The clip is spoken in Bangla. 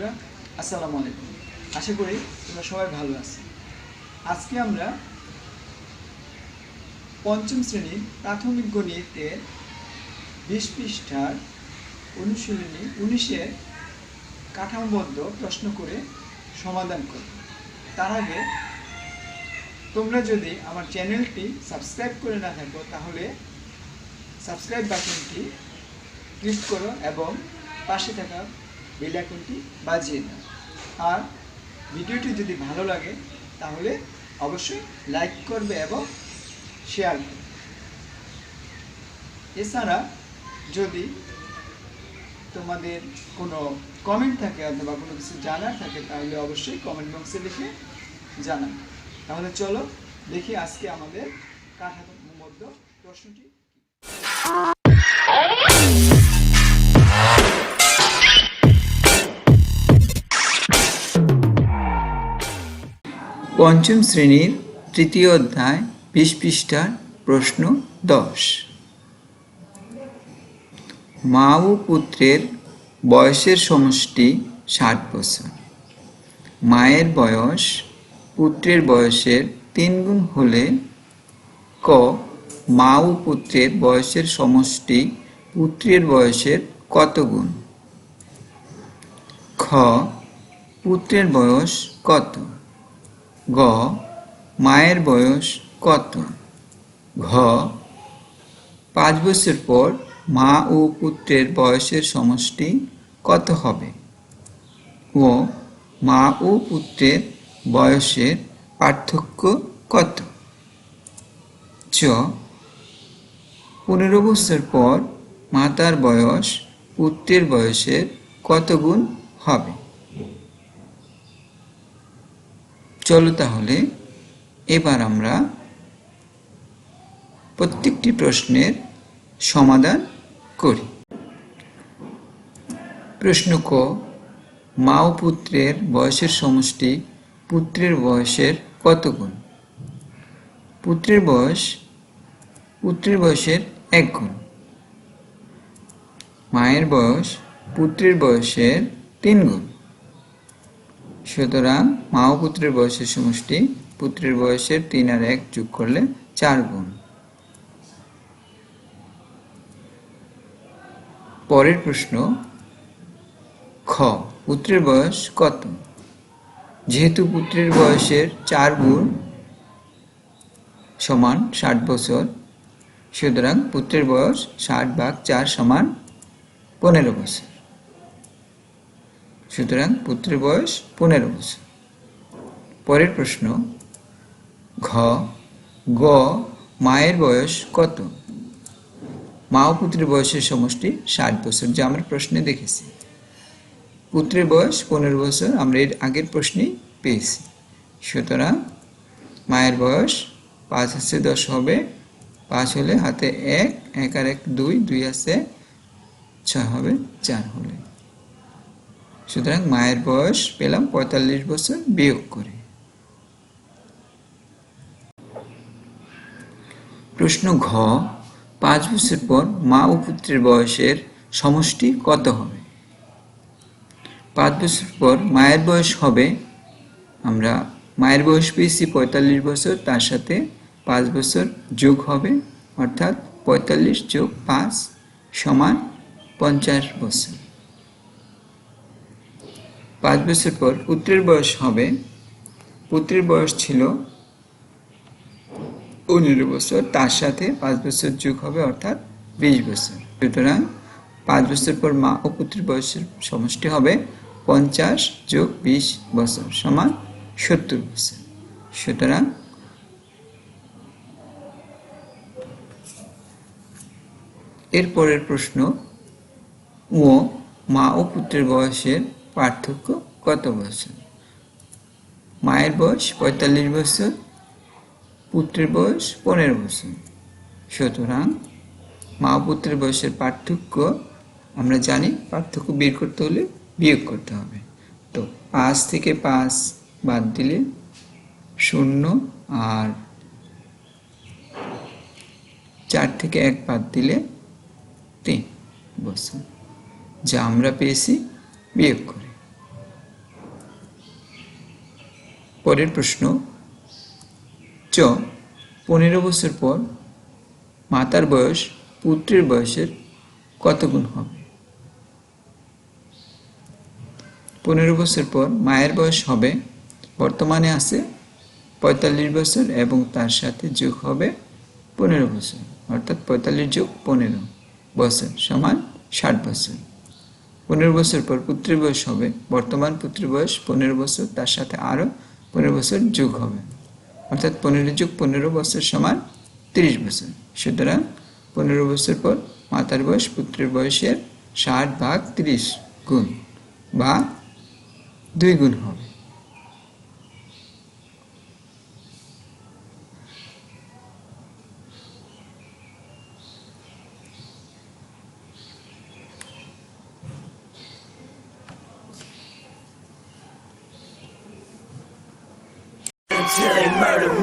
বন্ধুরা, আসসালামু আলাইকুম। আশা করি তোমরা সবাই ভালো আছো। আজকে আমরা পঞ্চম শ্রেণির প্রাথমিক গণিতের বিশ পৃষ্ঠার অনুশীলনী উনিশের কাঠামোবদ্ধ প্রশ্ন করে সমাধান করব। তার আগে তোমরা যদি আমার চ্যানেলটি সাবস্ক্রাইব করে না থাকো, তাহলে সাবস্ক্রাইব বাটনটি ক্লিক করো এবং পাশে থাকা বেল আইকনটি বাজিয়ে দাও আর ভিডিওটি যদি ভালো লাগে, তাহলে অবশ্যই লাইক করবে এবং শেয়ার করবে। এছাড়া যদি তোমাদের কোনো কমেন্ট থাকে অথবা কোনো কিছু জানার থাকে, তাহলে অবশ্যই কমেন্ট বক্সে লিখে জানাবে। তাহলে চলো দেখি আজকে আমাদের কাঠামোর মধ্যে প্রশ্নটি পঞ্চম শ্রেণির তৃতীয় অধ্যায়, বিশ পৃষ্ঠার প্রশ্ন দশ। মা ও পুত্রের বয়সের সমষ্টি ষাট বছর। মায়ের বয়স পুত্রের বয়সের তিন গুণ হলে ক মা ও পুত্রের বয়সের সমষ্টি পুত্রের বয়সের কত গুণ? খ, পুত্রের বয়স কত? গ, মায়ের বয়স কত? ঘ, পাঁচ বছর পর মা ও পুত্রের বয়সের সমষ্টি কত হবে? ও মা ও পুত্রের বয়সের পার্থক্য কত? চ, পনেরো বছর পর মাতার বয়স পুত্রের বয়সের কত গুণ হবে? চলো তাহলে, এবার আমরা প্রত্যেকটি প্রশ্নের সমাধান করি। প্রশ্ন ক মা ও পুত্রের বয়সের সমষ্টি পুত্রের বয়সের কত গুণ? পুত্রের বয়স, পুত্রের বয়সের এক গুণ। মায়ের বয়স, পুত্রের বয়সের তিন গুণ। সুতরাং মা ও পুত্রের বয়সের সমষ্টি, পুত্রের বয়সের তিন আর এক যোগ করলে চার গুণ। পরের প্রশ্ন, খ, পুত্রের বয়স কত? যেহেতু পুত্রের বয়সের চার গুণ সমান ষাট বছর, সুতরাং পুত্রের বয়স ষাট ভাগ চার সমান পনেরো বছর। সুতরাং পুত্রের বয়স পনেরো বছর। পরের প্রশ্ন, ঘ, গ, মায়ের বয়স কত? মা ও পুত্রের বয়সের সমষ্টি ষাট বছর, যা আমরা প্রশ্নে দেখেছি। পুত্রের বয়স পনেরো বছর, আমরা এর আগের প্রশ্নেই পেয়েছি। সুতরাং মায়ের বয়স পাঁচ আছে দশ হবে, পাঁচ হলে হাতে এক এক আর এক দুই দুই আছে ছয় হবে, চার হলে। সুতরাং মায়ের বয়স পেলাম পঁয়তাল্লিশ বছর বিয়োগ করে। প্রশ্ন ঘ, পাঁচ বছর পর মা ও পুত্রের বয়সের সমষ্টি কত হবে? পাঁচ বছর পর মায়ের বয়স হবে, আমরা মায়ের বয়স পেয়েছি পঁয়তাল্লিশ বছর, তার সাথে পাঁচ বছর যোগ হবে, অর্থাৎ পঁয়তাল্লিশ যোগ পাঁচ সমান পঞ্চাশ বছর। পাঁচ বছর পর পুত্রের বয়স হবে। পুত্রের বয়স ছিল পনেরো বছর, তার সাথে পাঁচ বছর যোগ হবে অর্থাৎ বিশ বছর। সুতরাং পাঁচ বছর পর মা ও পুত্রের বয়সের সমষ্টি হবে পঞ্চাশ যোগ বিশ বছর সমান সত্তর বছর। সুতরাং এরপরের প্রশ্ন, ও মা ও পুত্রের বয়সের পার্থক্য কত বছর? মায়ের বয়স পঁয়তাল্লিশ বছর, পুত্রের বয়স পনেরো বছর। সুতরাং মা পুত্রের বয়সের পার্থক্য, আমরা জানি পার্থক্য বের করতে হলে বিয়োগ করতে হবে। তো পাঁচ থেকে পাঁচ বাদ দিলে শূন্য আর চার থেকে এক বাদ দিলে তিন বছর। যা আমরা পেয়েছি বিয়োগ করে পরের প্রশ্ন, চ, পনেরো বছর পর মাতার বয়স পুত্রের বয়সের কত গুণ হবে? পনেরো বছর পর মায়ের বয়স হবে, বর্তমানে আছে পঁয়তাল্লিশ বছর এবং তার সাথে যোগ হবে পনেরো বছর। অর্থাৎ পঁয়তাল্লিশ যোগ পনেরো বছর সমান ষাট বছর। পনেরো বছর পর পুত্রের বয়স হবে, বর্তমান পুত্রের বয়স পনেরো বছর, তার সাথে আরও পনেরো বছর যুগ হবে। অর্থাৎ পনেরো যুগ পনেরো বছর সমান তিরিশ বছর। সুতরাং পনেরো বছর পর মাতার বয়স পুত্রের বয়সের ষাট ভাগ তিরিশ গুণ বা দুই গুণ হবে। killing, murder,